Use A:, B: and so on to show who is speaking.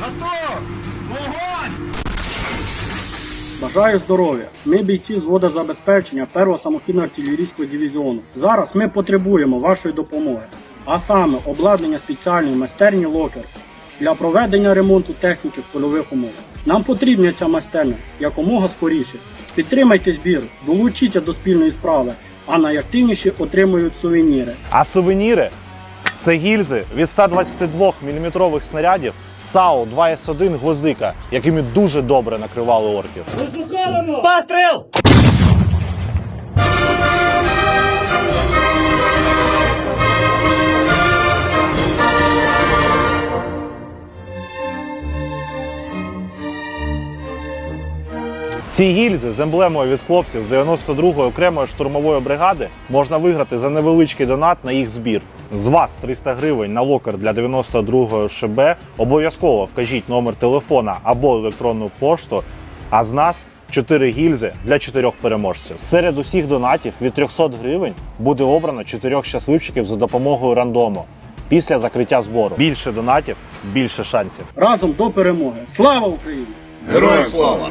A: Готов! Вогонь!
B: Бажаю здоров'я. Ми бійці з водозабезпечення 1-го самохідного артилерійського дивізіону. Зараз ми потребуємо вашої допомоги, а саме обладнання спеціальної майстерні локер для проведення ремонту техніки в польових умовах. Нам потрібна ця майстерня якомога скоріше. Підтримайте збір, долучіться до спільної справи, а найактивніші отримують сувеніри.
C: А сувеніри це гільзи від 122 мм снарядів САУ 2С1 гвоздика, якими дуже добре накривали орків.
A: Постріл!
C: Ці гільзи з емблемою від хлопців з 92-ї окремої штурмової бригади можна виграти за невеличкий донат на їх збір. З вас 300 гривень на локер для 92-ї ШБ. Обов'язково вкажіть номер телефона або електронну пошту. А з нас 4 гільзи для 4 переможців. Серед усіх донатів від 300 гривень буде обрано 4 щасливчиків за допомогою рандому. Після закриття збору більше донатів, більше шансів.
B: Разом до перемоги. Слава Україні!
A: Героям слава!